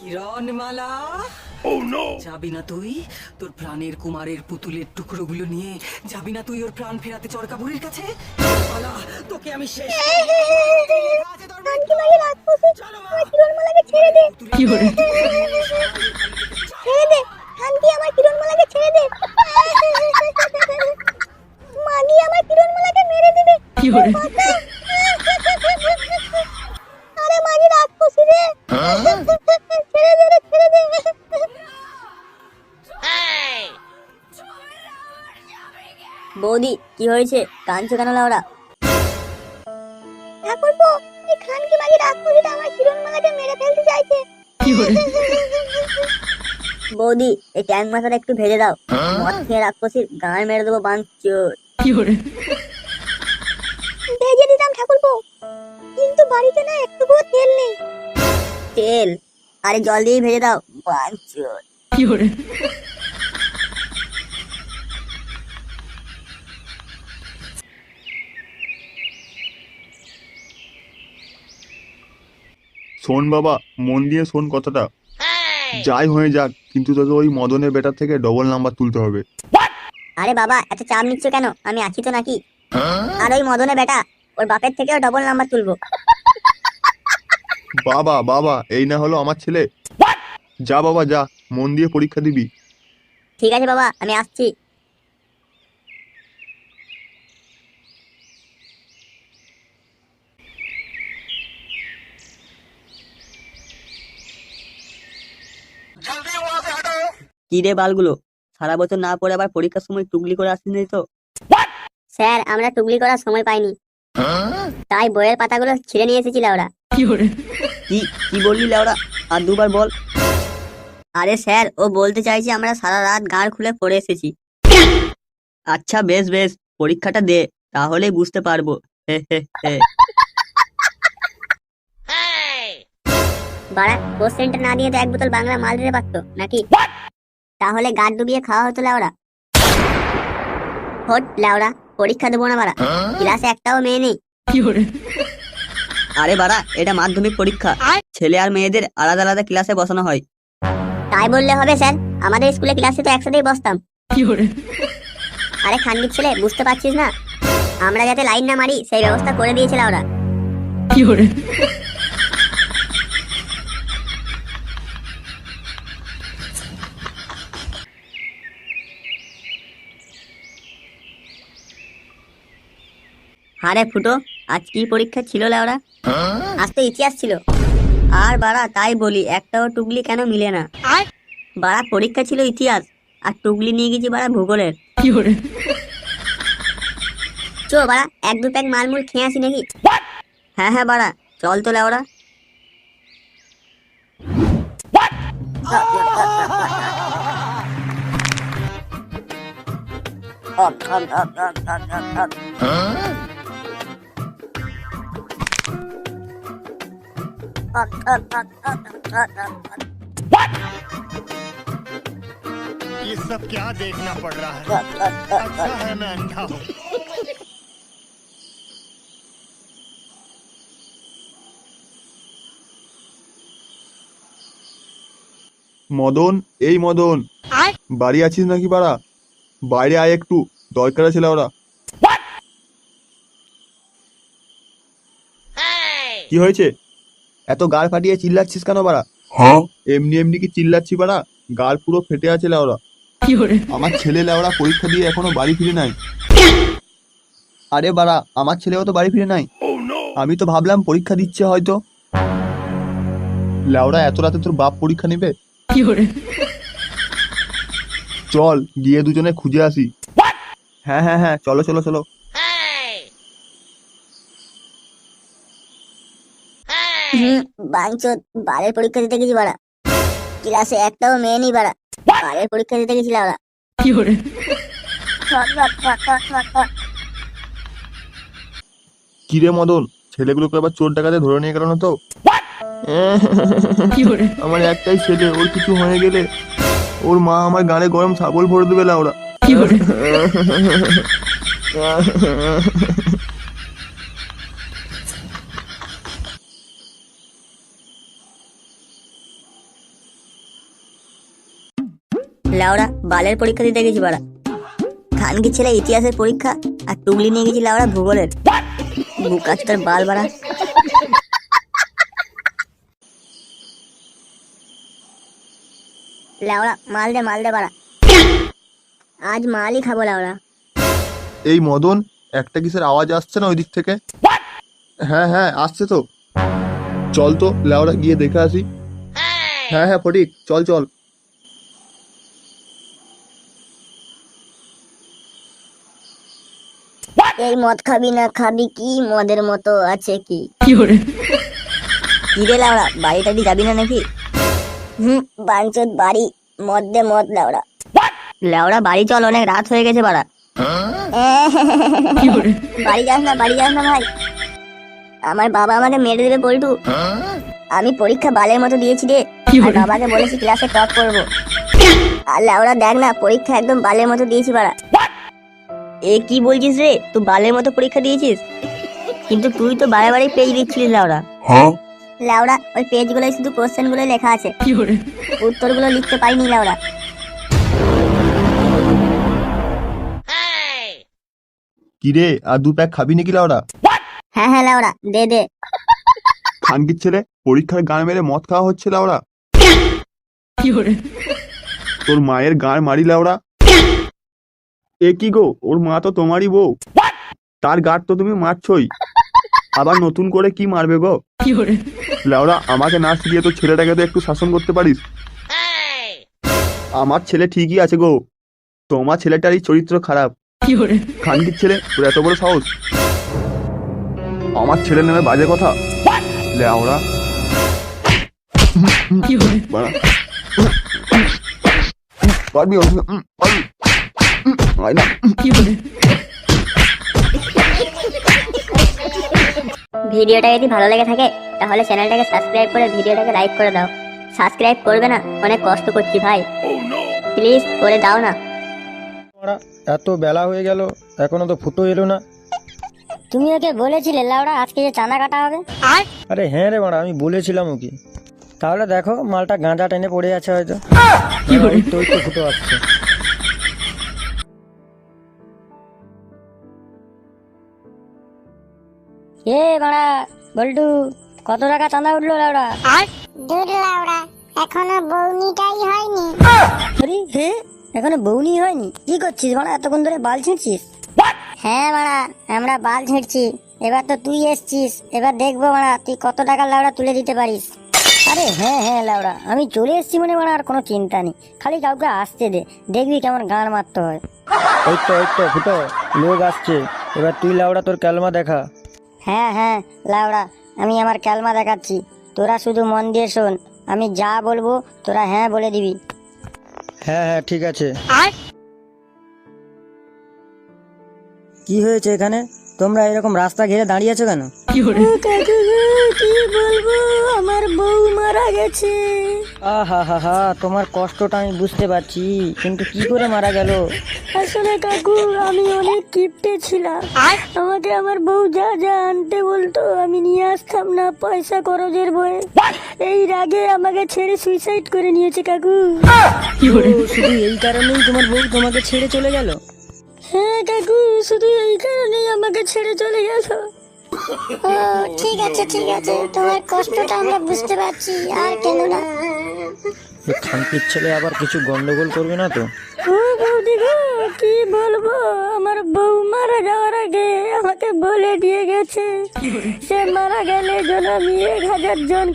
কিরণমালা? যাবি না তুই? তোর প্রাণের কুমারের পুতুলের টুকরোগুলো নিয়ে যাবি না তুই ওর প্রাণ ফেরাতে চরকাবুড়ির কাছে? মালা তোকে আমি শেষ ছেড়ে দে। কি হরে ছেড়ে দে। শান্তি আমার কিরণমালাকে ছেড়ে দে। মাগি আমার কিরণমালাকে মেরে দিবে। কি হরে আরে মাগি রাক্ষসী রে। কি হয়েছে? কাঁদছো কেন লাউরা? ঠাকুরপো এই খানকি মাগি রাক্ষসীটা আমার কিরণমালাকে মেরে ফেলতে চাইছে। কি হরে বৌদি এই ট্যাং মাথাটা একটু ভেজে দাও। মদ খেয়ে রাক্ষসীর গান মেরে দেবো হরে ভেজে দিতাম ঠাকুরপো কিন্তু বাড়িতে না একটুকুও তেল নেই। তেল? আরে জল দিয়ে ভেজে দাও বাঞ্চোর শোন বাবা মন দিয়ে শোন কথাটা। যাই হয়ে যাক কিন্তু তোকে ওই মদনের বেটার থেকে ডবল নাম্বার তুলতে হবে। আরে বাবা এত চাপ নিচ্ছ কেন? আমি আছি তো নাকি? আর ওই মদনে বেটা ওর বাপের থেকেও ডবল নাম্বার তুলবো। বাবা বাবা এই না হলো আমার ছেলে। যা বাবা যা মন দিয়ে পরীক্ষা দিবি। ঠিক আছে বাবা আমি আসছি। কি রে বালগুলো? সারা বছর না পড়ে আবার পরীক্ষার সময় টুকলি করে আসিনি তো? স্যার আমরা টুকলি করার সময় পাইনি। তাই বইয়ের পাতাগুলো ছিঁড়ে নিয়ে এসেছি ওরা কি কি কি বললি লেওরা আর দুবার বল। আরে স্যার ও বলতে চাইছে আমরা সারা রাত গাঁড় খুলে পড়ে এসেছি। আচ্ছা বেশ বেশ পরীক্ষাটা দে তাহলেই বুঝতে পারব। হে হে হে। বাড়া কোশ্চেনটা না দিয়ে তো এক বোতল বাংলা মাল দিতে পারতো নাকি? তাহলে গাড় ডুবিয়ে খাওয়া হতো লাউরা হট লাউরা পরীক্ষা দেবো না বাড়া। ক্লাসে একটাও মেয়ে নেই। আরে বাড়া এটা মাধ্যমিক পরীক্ষা। ছেলে আর মেয়েদের আলাদা আলাদা ক্লাসে বসানো হয়। তাই বললে হবে স্যার আমাদের স্কুলে ক্লাসে তো একসাথেই বসতাম। আরে খানগির ছেলে বুঝতে পারছিস না? আমরা যাতে লাইন না মারি সেই ব্যবস্থা করে দিয়েছিল ওরা হরে আরে ফুটো আজ কি পরীক্ষা ছিল লাউরা আজ তো ইতিহাস ছিল। আর বাড়া তাই বলি একটাও টুকলি কেন মিলে না? বাড়া পরীক্ষা ছিল ইতিহাস আর টুকলি নিয়ে গেছি বাড়া ভূগোলের। কি চো বাড়া এক দু প্যাক মালমুল খেয়ে আসি নাকি? হ্যাঁ হ্যাঁ বাড়া চল তো লাউরা ये सब क्या देखना पड़ रहा है अच्छा है मैं अंधा हूँ মদন এই মদন বাড়ি আছিস নাকি বাড়া বাইরে আয় একটু দরকার আছে ওরা কি হয়েছে এত গাল ফাটিয়ে চিল্লাচ্ছিস কেন বাড়া? হ্যাঁ? এমনি এমনি কি চিল্লাচ্ছি বাড়া? গাল পুরো ফেটে আছে লেওড়া। আমার ছেলে লেওড়া পরীক্ষা দিয়ে এখনও বাড়ি ফিরে নাই। আরে বাড়া আমার ছেলেও তো বাড়ি ফিরে নাই। আমি তো ভাবলাম পরীক্ষা দিচ্ছে হয়তো। লেওড়া এত রাতে তোর বাপ পরীক্ষা নেবে? চল গিয়ে দুজনে খুঁজে আসি। হ্যাঁ হ্যাঁ হ্যাঁ চলো চলো চলো। হুম বাঞ্চোত বারের পরীক্ষা দিতে গেছি বাড়া। ক্লাসে একটাও মেয়ে নেই বাড়া। বারের পরীক্ষা দিতে গেছিল ওরা কিরে মদন? ছেলেগুলোকে আবার চোর ডাকাতে ধরে নিয়ে গেল না তো? আমার একটাই ছেলে ওর কিছু হয়ে গেলে ওর মা আমার গানে গরম ছাগল ভরে দেবে ওরা লাউড়া বালের পরীক্ষা দিতে গেছি বাড়া। খানকি ছেলে ইতিহাসের পরীক্ষা আর টুগলি নিয়ে গেছি লাউড়া ভূগোলের। বুকাচ তোর বাল বাড়া। লাউড়া মাল দে বাড়া। আজ মালই খাব লাউড়া এই মদন, একটা কিসের আওয়াজ আসছে না ওই দিক থেকে? হ্যাঁ হ্যাঁ আসছে তো। চল তো লেওরা গিয়ে দেখে আসি। হ্যাঁ হ্যাঁ ফটিক, চল চল। এই মদ খাবি না খাবি কি? মদের মতো আছে কি? কি রে লাউড়া বাড়িটা দিয়ে যাবি না নাকি? হুম বাঞ্চত বাড়ি মদ দে মদ লাউড়া। লাউড়া বাড়ি চল অনেক রাত হয়ে গেছে বাড়া। বাড়ি যাস না বাড়ি যাস না ভাই। আমার বাবা আমাকে মেরে দেবে পল্টু। আমি পরীক্ষা বালের মতো দিয়েছি রে। আর বাবাকে বলেছি ক্লাসে টপ করব। আর লাউড়া দেখ না পরীক্ষা একদম বালের মতো দিয়েছি বাড়া। এ কি বলছিস রে? তুই বালের মতো পরীক্ষা দিয়েছিস? কিন্তু তুই তো বারে বারে পেজ দিচ্ছিলিস লাউড়া লাউড়া ওই পেজ গুলোয় শুধু কোশ্চেনগুলো লেখা আছে। উত্তরগুলো লিখতে পারিনি লাউড়া কি রে আর দু প্যাক খাবি নাকি লাউরা? হ্যাঁ হ্যাঁ লাউড়া দে দে। খানকির ছেলে? পরীক্ষার গান মেরে মদ খাওয়া হচ্ছে লাউরা। তোর মায়ের গান মারি লাউরা। এ কি গো? ওর মা তো তোমারই বউ। তার গাড় তো তুমি মারছই। আবার নতুন করে কি মারবে গো? লাউরা আমাকে না শিখিয়ে তো ছেলেটাকে তো একটু শাসন করতে পারিস? আমার ছেলে ঠিকই আছে গো। তোমার ছেলেটারই চরিত্র খারাপ। খানকির ছেলে তোর এত বড় সাহস। আমার ছেলের নামে বাজে কথা। লেওরা। পারবি। আয় না ভিডিওটা যদি ভালো লেগে থাকে তাহলে চ্যানেলটাকে সাবস্ক্রাইব করে ভিডিওটাকে লাইক করে দাও। সাবস্ক্রাইব করবে না অনেক কষ্ট করছি ভাই। প্লিজ করে দাও না। এত বেলা হয়ে গেল এখনও তো ফুটো এলো না। তুমি ওকে বলেছিলে লাউড়া আজকে যে চাঁদা কাটা হবে? আরে? হ্যাঁ রে মারা আমি বলেছিলাম ওকে। তাহলে দেখো মালটা গাঁজা টেনে পড়ে আছে হয়তো। তো ওই তো ফুটো আসছে। এ বাড়া বল্টু কত টাকা চাঁদা উঠল লাউড়া? দূর লাউড়া এখনও বৌনিটাই হয়নি। আরে হে এখনও বউনি হয়নি? কি করছিস বাড়া এতক্ষণ ধরে বাল ছিঁড়ছিস? হ্যাঁ মারা আমরা বাল ঝেড়ছি এবার তো তুই এসছিস এবার দেখব মারা তুই কত টাকা লাউড়া তুলে দিতে পারিস। আরে হ্যাঁ হ্যাঁ লাউড়া আমি চলে এসেছি মনে বাড়া আর কোনো চিন্তা নেই। খালি কাউকে আসতে দে দেখবি কেমন গান মারতে হয়। ওই তো ওই তো ফুটো লোক আসছে। এবার তুই লাউড়া তোর ক্যালমা দেখা। হ্যাঁ হ্যাঁ লাউড়া আমি আমার ক্যালমা দেখাচ্ছি। তোরা শুধু মন দিয়ে শোন আমি যা বলব তোরা হ্যাঁ বলে দিবি। হ্যাঁ হ্যাঁ ঠিক আছে। কি হয়েছে এখানে? তোমরা এরকম রাস্তা ঘিরে দাঁড়িয়ে আছো কেন? কি বলব? আমার বউ মারা গেছে। আহা হা হা তোমার কষ্টটা আমি বুঝতে পারছি কিন্তু কি করে মারা গেল? আসলে কাকু আমি অনেক কিপটে ছিলাম। আমাকে আমার বউ যা যা আনতে বলতো আমি নিয়ে আসতাম না পয়সা খরচের বয়ে। এই রাগে আমাকে ছেড়ে সুইসাইড করে নিয়েছে কাকু। শুধু এই কারণেই তোমার বউ তোমাকে ছেড়ে চলে গেল? হ্যাঁ কাকু শুধু এই কারণেই আমাকে ছেড়ে চলে গেল। ও ঠিক আছে ঠিক আছে। তোমার কষ্টটা আমরা বুঝতে পারছি আর কেন না। এই খানকির ছেলে আবার কিছু গন্ডগোল করবে না তো? ও বৌদি গো কি বলব? আমার বউ মারা যাওয়ার আগে আমাকে বলে দিয়ে গেছে। সে মারা গেলে যেন আমি এক হাজার জন